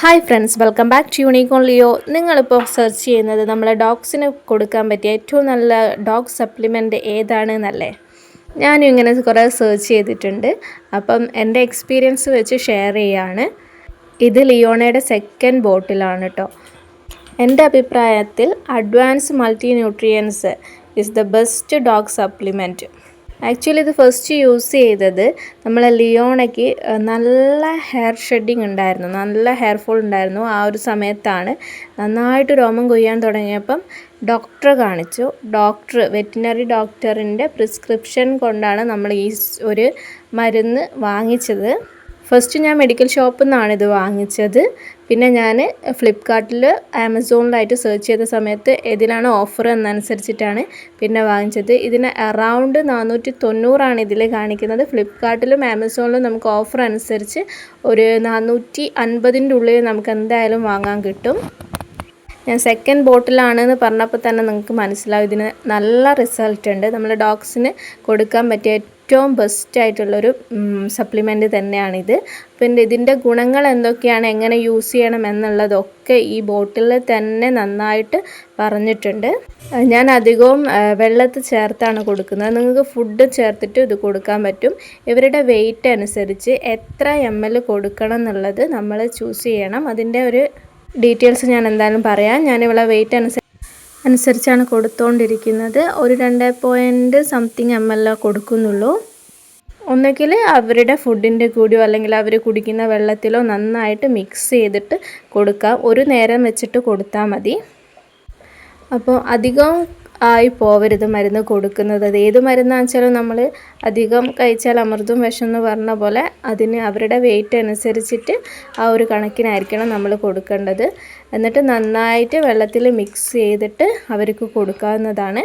Hi friends welcome back to unicorn Leo നിങ്ങളിപ്പോൾ search ചെയ്യുന്നത് നമ്മളെ ഡോഗ്സിന് കൊടുക്കാൻ പറ്റിയ ഏറ്റവും നല്ല ഡോഗ് സപ്ലിമെന്റ് ഏതാണ് എന്നല്ലേ ഞാനും ഇങ്ങനെ കുറേ സെർച്ച് ചെയ്തിട്ടുണ്ട്. അപ്പം എന്റെ എക്സ്പീരിയൻസ് വെച്ച് ഷെയർ ചെയ്യാണ്. ഇത് ലിയോണയുടെ സെക്കൻഡ് ബോട്ടിലാണ് കേട്ടോ എന്റെ അഭിപ്രായത്തിൽ advance multi nutrients is the best dog supplement actually ഇത് ഫസ്റ്റ് യൂസ് ചെയ്തത് നമ്മളെ ലിയോണയ്ക്ക് നല്ല ഹെയർ ഷെഡിങ് ഉണ്ടായിരുന്നു. നല്ല ഹെയർ ഫോൾ ഉണ്ടായിരുന്നു ആ ഒരു സമയത്താണ്. നന്നായിട്ട് രോമം കൊയ്യാൻ തുടങ്ങിയപ്പം ഡോക്ടറെ കാണിച്ചു. ഡോക്ടർ വെറ്റിനറി ഡോക്ടറിന്റെ പ്രിസ്ക്രിപ്ഷൻ കൊണ്ടാണ് നമ്മൾ ഈ ഒരു മരുന്ന് വാങ്ങിച്ചത്. ഫസ്റ്റ് ഞാൻ മെഡിക്കൽ ഷോപ്പിൽ നിന്നാണ് ഇത് വാങ്ങിച്ചത്. പിന്നെ ഞാൻ ഫ്ലിപ്കാർട്ടിൽ ആമസോണിലായിട്ട് സെർച്ച് ചെയ്ത സമയത്ത് ഏതിലാണ് ഓഫർ എന്നനുസരിച്ചിട്ടാണ് പിന്നെ വാങ്ങിച്ചത്. ഇതിന് അറൗണ്ട് നാനൂറ്റി തൊണ്ണൂറാണ് ഇതിൽ കാണിക്കുന്നത്. ഫ്ലിപ്കാർട്ടിലും ആമസോണിലും നമുക്ക് ഓഫർ അനുസരിച്ച് ഒരു നാനൂറ്റി അൻപതിന്റെ ഉള്ളിൽ നമുക്ക് എന്തായാലും വാങ്ങാൻ കിട്ടും. ഞാൻ സെക്കൻഡ് ബോട്ടിലാണെന്ന് പറഞ്ഞപ്പോൾ തന്നെ നിങ്ങൾക്ക് മനസ്സിലാവും. ഇതിന് നല്ല റിസൾട്ട് ഉണ്ട്. നമ്മൾ ഡോഗ്സിന് കൊടുക്കാൻ പറ്റിയ ഏറ്റവും ബെസ്റ്റ് ആയിട്ടുള്ളൊരു സപ്ലിമെന്റ് തന്നെയാണിത്. പിന്നെ ഇതിന്റെ ഗുണങ്ങൾ എന്തൊക്കെയാണ് എങ്ങനെ യൂസ് ചെയ്യണം എന്നുള്ളതൊക്കെ ഈ ബോട്ടിൽ തന്നെ നന്നായിട്ട് പറഞ്ഞിട്ടുണ്ട്. ഞാൻ അധികവും വെള്ളത്തിൽ ചേർത്താണ് കൊടുക്കുന്നത്. നിങ്ങൾക്ക് ഫുഡ് ചേർത്തിട്ട് ഇത് കൊടുക്കാൻ പറ്റും. ഇവരുടെ വെയിറ്റ് അനുസരിച്ച് എത്ര എം എൽ കൊടുക്കണം എന്നുള്ളത് നമ്മൾ ചൂസ് ചെയ്യണം. അതിന്റെ ഒരു ഡീറ്റെയിൽസ് ഞാൻ എന്തായാലും പറയാം. ഞാനിവിടെ വെയിറ്റ് അനുസരിച്ച് അനുസരിച്ചാണ് കൊടുത്തുകൊണ്ടിരിക്കുന്നത് ഒരു രണ്ട് പോയിന്റ് സംതിങ് എം എൽ കൊടുക്കുന്നുള്ളൂ. ഒന്നുകിൽ അവരുടെ ഫുഡിന്റെ കൂടിയോ അല്ലെങ്കിൽ അവർ കുടിക്കുന്ന വെള്ളത്തിലോ നന്നായിട്ട് മിക്സ് ചെയ്തിട്ട് കൊടുക്കാം. ഒരു നേരം വെച്ചിട്ട് കൊടുത്താൽ മതി. അപ്പോൾ അധികം ആയി പോവരുത് മരുന്ന് കൊടുക്കുന്നത്. അത് ഏത് മരുന്നാണെന്ന് നമ്മൾ അധികം കഴിച്ചാൽ അമൃതും വിഷം എന്ന് പറഞ്ഞ പോലെ അതിന് അവരുടെ വെയിറ്റ് അനുസരിച്ചിട്ട് ആ ഒരു കണക്കിനായിരിക്കണം നമ്മൾ കൊടുക്കേണ്ടത്. എന്നിട്ട് നന്നായിട്ട് വെള്ളത്തിൽ മിക്സ് ചെയ്തിട്ട് അവർക്ക് കൊടുക്കാവുന്നതാണ്.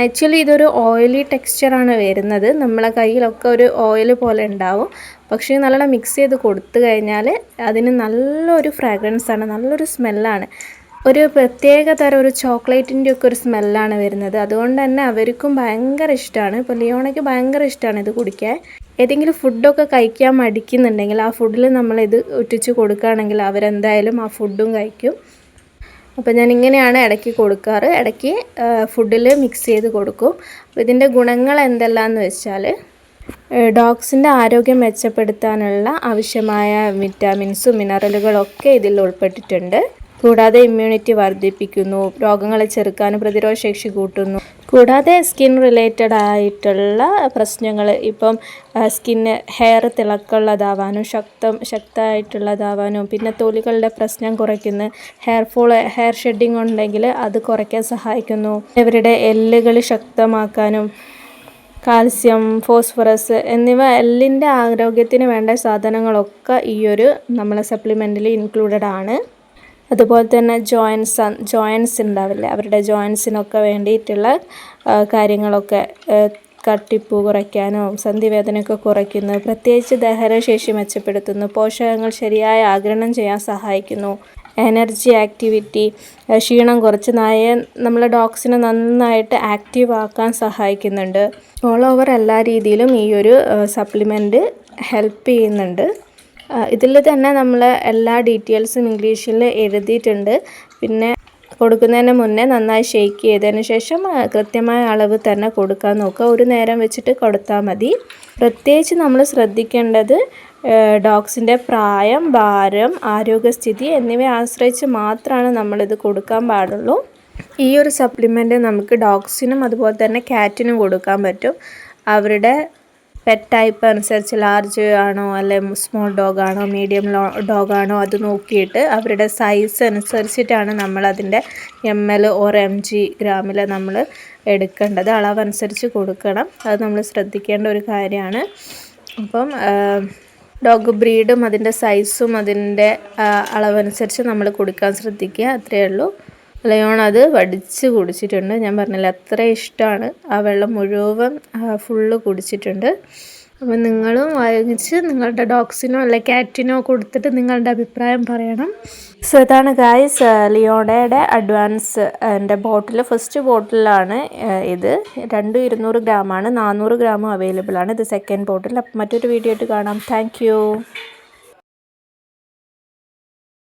ആക്ച്വലി ഇതൊരു ഓയിലി ടെക്സ്ചറാണ് വരുന്നത്. നമ്മളെ കയ്യിലൊക്കെ ഒരു ഓയിൽ പോലെ ഉണ്ടാവും. പക്ഷേ നല്ലോണം മിക്സ് ചെയ്ത് കൊടുത്തു കഴിഞ്ഞാൽ അതിന് നല്ലൊരു ഫ്രാഗ്രൻസാണ് നല്ലൊരു സ്മെല്ലാണ് ഒരു പ്രത്യേക തരം ഒരു ചോക്ലേറ്റിന്റെ ഒക്കെ ഒരു സ്മെല്ലാണ് വരുന്നത്. അതുകൊണ്ട് തന്നെ അവർക്കും ഭയങ്കര ഇഷ്ടമാണ്. ഇപ്പോൾ ലിയോണയ്ക്ക് ഭയങ്കര ഇഷ്ടമാണ് ഇത് കുടിക്കാൻ. ഏതെങ്കിലും ഫുഡൊക്കെ കഴിക്കാൻ മടിക്കുന്നുണ്ടെങ്കിൽ ആ ഫുഡിൽ നമ്മൾ നമ്മളിത് ഒറ്റിച്ച് കൊടുക്കുകയാണെങ്കിൽ അവരെന്തായാലും ആ ഫുഡും കഴിക്കും. അപ്പോൾ ഞാൻ ഇങ്ങനെയാണ് ഇടയ്ക്ക് കൊടുക്കാറ്. ഇടയ്ക്ക് ഫുഡിൽ മിക്സ് ചെയ്ത് കൊടുക്കും. അപ്പോൾ ഇതിന്റെ ഗുണങ്ങൾ എന്തെല്ലാമെന്ന് വെച്ചാൽ ഡോഗ്സിന്റെ ആരോഗ്യം മെച്ചപ്പെടുത്താനുള്ള ആവശ്യമായ വിറ്റാമിൻസും മിനറലുകളൊക്കെ ഇതിൽ ഉൾപ്പെട്ടിട്ടുണ്ട്. കൂടാതെ ഇമ്മ്യൂണിറ്റി വർദ്ധിപ്പിക്കുന്നു. രോഗങ്ങളെ ചെറുക്കാനും പ്രതിരോധ ശേഷി കൂട്ടുന്നു. കൂടാതെ സ്കിൻ റിലേറ്റഡ് ആയിട്ടുള്ള പ്രശ്നങ്ങൾ ഇപ്പം സ്കിന്ന് ഹെയർ തിളക്കമുള്ളതാവാനും ശക്തം ശക്തമായിട്ടുള്ളതാവാനും പിന്നെ തൊലികളുടെ പ്രശ്നം കുറയ്ക്കുന്നു. ഹെയർ ഫോൾ ഹെയർ ഷെഡിങ് ഉണ്ടെങ്കിൽ അത് കുറയ്ക്കാൻ സഹായിക്കുന്നു. ഇവരുടെ എല്ലുകൾ ശക്തമാക്കാനും കാൽസ്യം ഫോസ്ഫറസ് എന്നിവ എല്ലിന്റെ ആരോഗ്യത്തിന് വേണ്ട സാധനങ്ങളൊക്കെ ഈ ഒരു നമ്മളെ സപ്ലിമെന്റിൽ ഇൻക്ലൂഡഡ് ആണ്. അതുപോലെ തന്നെ ജോയിൻസ് ജോയിൻസ് ഉണ്ടാവില്ലേ? അവരുടെ ജോയിൻസിനൊക്കെ വേണ്ടിയിട്ടുള്ള കാര്യങ്ങളൊക്കെ കട്ടിപ്പ് കുറയ്ക്കാനോ സന്ധിവേദനയൊക്കെ കുറയ്ക്കുന്നു. പ്രത്യേകിച്ച് ദഹനശേഷി മെച്ചപ്പെടുത്തുന്നു. പോഷകങ്ങൾ ശരിയായ ആഗിരണം ചെയ്യാൻ സഹായിക്കുന്നു. എനർജി ആക്ടിവിറ്റി ക്ഷീണം കുറച്ച് നായ നമ്മളെ ഡോഗ്സിനെ നന്നായിട്ട് ആക്റ്റീവ് ആക്കാൻ സഹായിക്കുന്നുണ്ട്. ഓൾ ഓവർ എല്ലാ രീതിയിലും ഈ ഒരു സപ്ലിമെന്റ് ഹെൽപ്പ് ചെയ്യുന്നുണ്ട്. ഇതിൽ തന്നെ നമ്മൾ എല്ലാ ഡീറ്റെയിൽസും ഇംഗ്ലീഷിൽ എഴുതിയിട്ടുണ്ട്. പിന്നെ കൊടുക്കുന്നതിന് മുന്നേ നന്നായി ഷെയ്ക്ക് ചെയ്തതിന് ശേഷം കൃത്യമായ അളവ് തന്നെ കൊടുക്കാൻ നോക്കുക. ഒരു നേരം വെച്ചിട്ട് കൊടുത്താൽ മതി. പ്രത്യേകിച്ച് നമ്മൾ ശ്രദ്ധിക്കേണ്ടത് ഡോഗ്സിന്റെ പ്രായം ഭാരം ആരോഗ്യസ്ഥിതി എന്നിവയെ ആശ്രയിച്ച് മാത്രമാണ് നമ്മളിത് കൊടുക്കാൻ പാടുള്ളൂ. ഈ ഒരു സപ്ലിമെന്റ് നമുക്ക് ഡോഗ്സിനും അതുപോലെ തന്നെ കാറ്റിനും കൊടുക്കാൻ പറ്റും. അവരുടെ പെറ്റ് ടൈപ്പ് അനുസരിച്ച് ലാർജ് ആണോ അല്ലെ സ്മോൾ ഡോഗ് ആണോ മീഡിയം ഡോഗ് ആണോ അത് നോക്കിയിട്ട് അവരുടെ സൈസ് അനുസരിച്ചിട്ടാണ് നമ്മൾ അതിന്റെ M L or M G ഗ്രാമിൽ നമ്മൾ എടുക്കേണ്ടത്. അളവനുസരിച്ച് കൊടുക്കണം. അത് നമ്മൾ ശ്രദ്ധിക്കേണ്ട ഒരു കാര്യമാണ്. അപ്പം ഡോഗ് ബ്രീഡും അതിന്റെ സൈസും അതിന്റെ അളവനുസരിച്ച് നമ്മൾ കൊടുക്കാൻ ശ്രദ്ധിക്കുക. അത്രയേ ഉള്ളൂ. ലയോൺ അത് വടിച്ച് കുടിച്ചിട്ടുണ്ട്. ഞാൻ പറഞ്ഞില്ല അത്ര ഇഷ്ടമാണ് ആ വെള്ളം മുഴുവൻ ഫുള്ള് കുടിച്ചിട്ടുണ്ട്. അപ്പോൾ നിങ്ങളും വാങ്ങിച്ച് നിങ്ങളുടെ ഡോഗ്സിനോ അല്ലെ കാറ്റിനോ കൊടുത്തിട്ട് നിങ്ങളുടെ അഭിപ്രായം പറയണം. സോ ഇതാണ് ഗായ്സ് ലിയോണയുടെ അഡ്വാൻസ് എന്റെ ബോട്ടിൽ ഫസ്റ്റ് ബോട്ടിലാണ് ഇത്. രണ്ട് ഇരുന്നൂറ് ഗ്രാമാണ് നാനൂറ് ഗ്രാമും അവൈലബിൾ ആണ്. ഇത് സെക്കൻഡ് ബോട്ടിൽ അപ്പം മറ്റൊരു വീഡിയോ ആയിട്ട് കാണാം. താങ്ക്